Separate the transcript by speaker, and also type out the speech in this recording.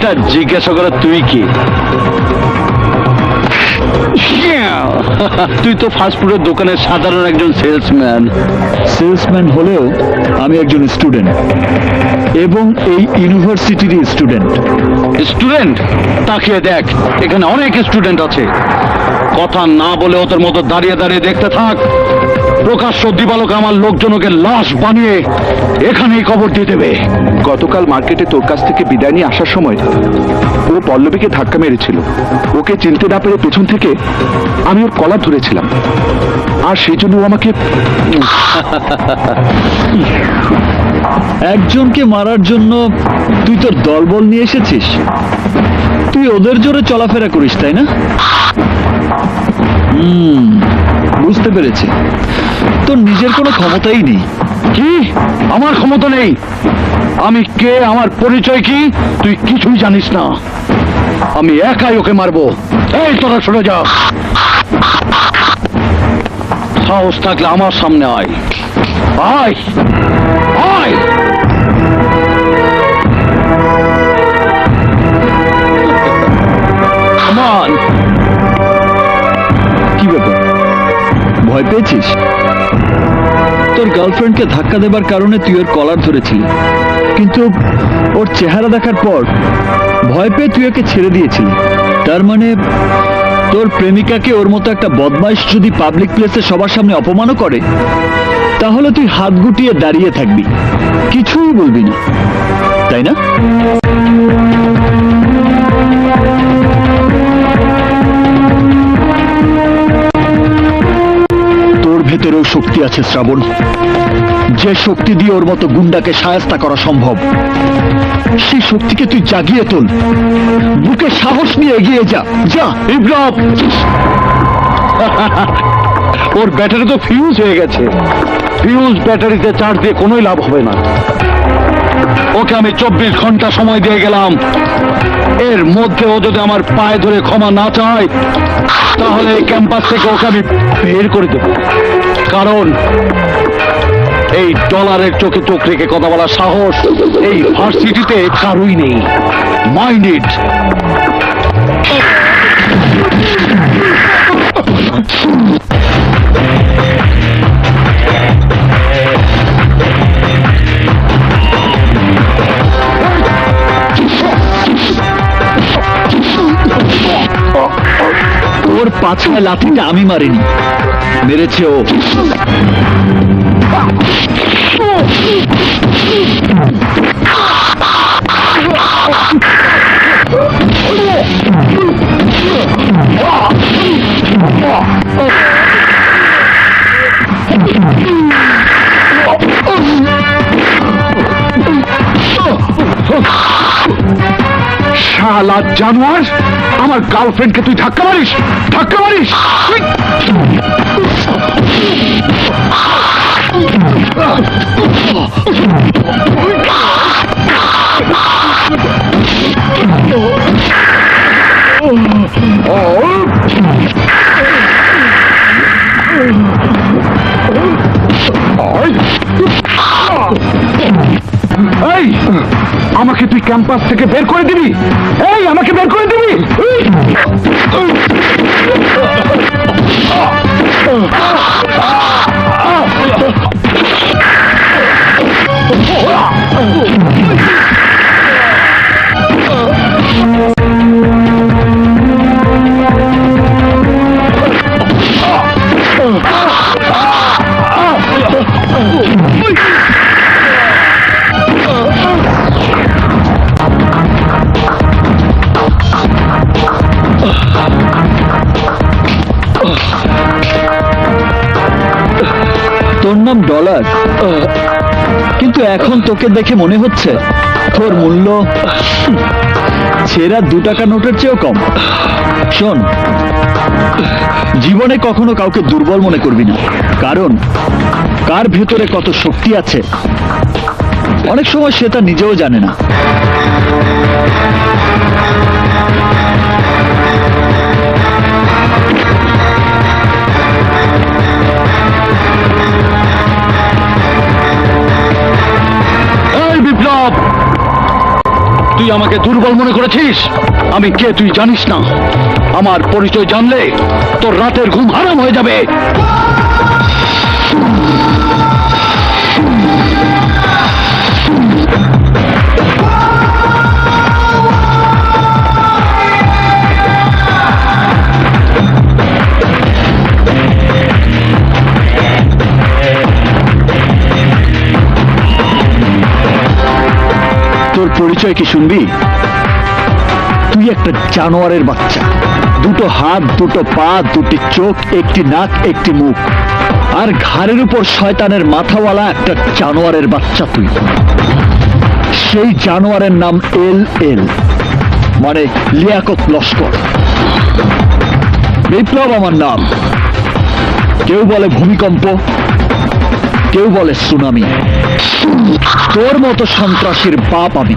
Speaker 1: সেটা জিজ্ঞাসা করে তুই কি? তুই তো ফাস্টফুডের দোকানের সাধারণ একজন সেলসম্যান
Speaker 2: সেলসম্যান হলেও আমি একজন স্টুডেন্ট এবং এই ইউনিভার্সিটির স্টুডেন্ট
Speaker 1: স্টুডেন্ট তাকিয়ে দেখ এখানে অনেক স্টুডেন্ট আছে। কথা না বলে ওদের মতো দাঁড়িয়ে দাঁড়িয়ে দেখতে থাক। প্রকাশ্য দিবালোকে আমার লোকজনকে লাশ বানিয়ে এখানেই কবর দিয়ে দেবে।
Speaker 3: গতকাল মার্কেটে তোর কাছ থেকে বিদায় নিয়ে আসার সময় ও পল্লবীকে ধাক্কা মেরেছিল। ওকে চিনতে না পেরে পেছন থেকে আমি ওর কলার ধরেছিলাম। আর সেই জন্য ও আমাকে
Speaker 2: একজনকে মারার জন্য তুই তোর দলবল নিয়ে এসেছিস? তুই ওদের জোরে চলাফেরা করিস তাই না? হুম বুঝতে পেরেছি। তোর নিজের কোনো ক্ষমতাই নেই।
Speaker 1: কি? আমার ক্ষমতা নেই? আমি কে? আমার পরিচয় কি? তুই কিছুই জানিস না। আমি একাই ওকে মারবো। এই, তোরা সরে যা। সাহস থাকলে আমার সামনে আয়। আয়!
Speaker 2: কি ব্যাপার? ভয় পেয়েছিস? তোর গার্লফ্রেন্ডকে ধাক্কা দেবার কারণে তুই ওর কলার ধরেছিলি। কিন্তু ওর চেহারা দেখার পর ভয় পেয়ে তুই ওকে ছেড়ে দিয়েছিলি। তার মানে তোর প্রেমিকাকে ওর মতো একটা বদমাইশ যদি পাবলিক প্লেসে সবার সামনে অপমানও করে, তাহলে তুই হাত গুটিয়ে দাঁড়িয়ে থাকবি। কিছুই বলবি না। তাই না? শক্তি আছে, শ্রাবণ। যে শক্তি দিয়ে ওর মতো গুন্ডাকে সায়স্তা করা সম্ভব, সেই শক্তিকে তুই জাগিয়ে তোল। বুকে সাহস নিয়ে এগিয়ে যা। যা
Speaker 1: বিপ্লব ওর ব্যাটারি তো ফিউজ হয়ে গেছে। ফিউজ ব্যাটারিতে চার্জ দিয়ে কোনোই লাভ হবে না। ওকে আমি চব্বিশ ঘণ্টা সময় দিয়ে গেলাম। এর মধ্যে ও যদি আমার পায়ে ধরে ক্ষমা না চায়, তাহলে এই ক্যাম্পাস থেকে ওকে আমি বের করে দেব। কারণ এই ডলারের চোখে চোখ রেখে কথা বলার সাহস এই ভার্সিটিতে কারুই নেই। মাইন্ডেড
Speaker 2: ওর পাছায় লাথিটা আমি মারিনি। মেরেছে ও।
Speaker 3: শালা জানোয়ার আমার গার্লফ্রেন্ডকে তুই ধাক্কা মারিস ধাক্কা মারিস উই! আমাকে তুই ক্যাম্পাস থেকে বের করে দিবি? এই আমাকে বের করে দিবি?
Speaker 2: ডলার কিন্তু এখন তোকে দেখে মনে হচ্ছে তোর মূল্য সেরা দু টাকা নোটের চেয়েও কম। শোন, জীবনে কখনো কাউকে দুর্বল মনে করবি না। কারণ কার ভেতরে কত শক্তি আছে, অনেক সময় সে তা নিজেও জানে না।
Speaker 1: তুই আমাকে দুর্বল মনে করেছিস? আমি কে তুই জানিস না। আমার পরিচয় জানলে তোর রাতের ঘুম হারাম হয়ে যাবে।
Speaker 2: পরিচয় কি শুনবি? তুই একটা জানোয়ারের বাচ্চা। দুটো হাত, দুটো পা, দুটি চোখ, একটি নাক, একটি মুখ। আর ঘাড়ের উপর শয়তানের মাথাওয়ালা একটা জানোয়ারের বাচ্চা তুই। সেই জানোয়ারের নাম এল এল মানে লিয়াকত লস্কর। বিপ্লব আমার নাম। কেউ বলে ভূমিকম্প, কেউ বলে সুনামি। তোর মতো সন্ত্রাসীর বাপ আমি।